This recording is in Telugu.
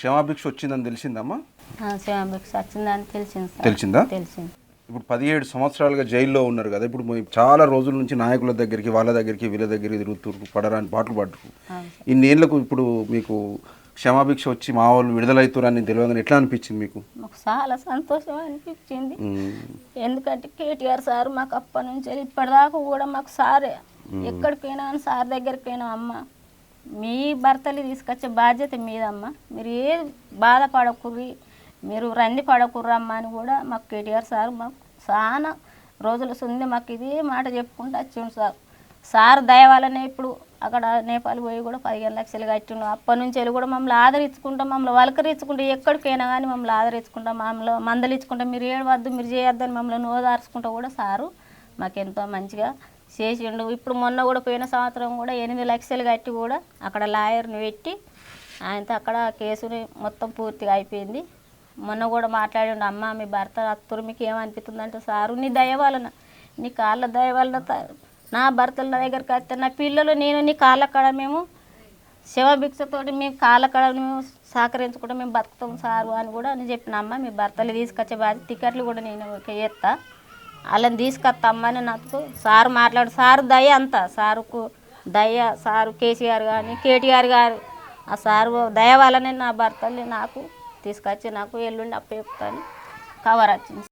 క్షమాభిక్ష వచ్చిందని తెలిసిందమ్మా? శివాంబిక్స్ వచ్చిందని తెలిసింది తెలిసిందా? తెలిసింది. ఇప్పుడు పదిహేడు సంవత్సరాలుగా జైల్లో ఉన్నారు కదా ఇప్పుడు చాలా రోజుల నుంచి నాయకుల దగ్గరికి వాళ్ళ దగ్గరికి వీళ్ళ దగ్గరికి తిరుగుతున్నారు పడరాని పాటలు పడ్డరు. అవును. ఇన్నేళ్ళకు ఇప్పుడు మీకు క్షమాభిక్ష వచ్చి మా వాళ్ళు విడుదలవుతారని తెలియగానే ఎట్లా అనిపించింది మీకు? మాకు చాలా సంతోషం అనిపించింది. ఎందుకంటే కేటీఆర్ సార్ మాకు అప్పటి నుంచి ఇప్పటిదాకా కూడా మాకు సారే. ఎక్కడికైనా కానీ సార్ దగ్గరికైనా అమ్మ. మీ భర్తలు తీసుకొచ్చే బాధ్యత మీదమ్మ. మీరు ఏ బాధపడకుర్రి మీరు రంది పడకుర్రమ్మా అని కూడా మాకు కేటీఆర్ సార్ మాకు చాలా రోజుల సుంది మాకు ఇదే మాట చెప్పుకుంటూ వచ్చిండు సార్. సార్ దయవాలనే ఇప్పుడు అక్కడ నేపాల్ పోయి కూడా పదిహేను లక్షలు కట్టిండు. అప్పటి నుంచి వెళ్ళి కూడా మమ్మల్ని ఆదరించుకుంటాం మమ్మల్ని వలకరించుకుంటూ ఎక్కడికైనా కానీ మమ్మల్ని ఆదరించుకుంటాం మమ్మల్ని మందలించుకుంటాం మీరు ఏడవద్దు మీరు చేయొద్దని మమ్మల్ని ఓదార్చుకుంటూ కూడా సారు మాకెంతో మంచిగా చేసిండు. ఇప్పుడు మొన్న కూడా పోయిన సంవత్సరం కూడా ఎనిమిది లక్షలు కట్టి కూడా అక్కడ లాయర్ని పెట్టి ఆయనతో అక్కడ కేసుని మొత్తం పూర్తిగా అయిపోయింది. మొన్న కూడా మాట్లాడిండు అమ్మ మీ భర్త అత్తురు మీకు ఏమనిపిస్తుంది అంటే సారు నీ దయ వలన నీ కాళ్ళ దయ వలన నా భర్తల నా దగ్గరికి వస్తే నా పిల్లలు నేను నీ కాళ్ళ కాడ మేము శివభిక్షతోటి మేము కాళ్ళ కాడ మేము సహకరించుకుంటే మేము బతుకుతాం సారు అని కూడా అని చెప్పిన. అమ్మ మీ భర్తలు తీసుకొచ్చే బాధ్యత టికెట్లు కూడా నేను చేస్తా వాళ్ళని తీసుకొస్తామని నాకు సారు మాట్లాడు సారు దయ అంతా. సారుకు దయ సారు కేసీఆర్ కానీ కేటీఆర్ గారు. ఆ సారు దయ వల్లనే నా భర్తల్ని నాకు తీసుకొచ్చి నాకు ఎల్లుండి అప్పచెప్తాను. కవర్ వచ్చింది.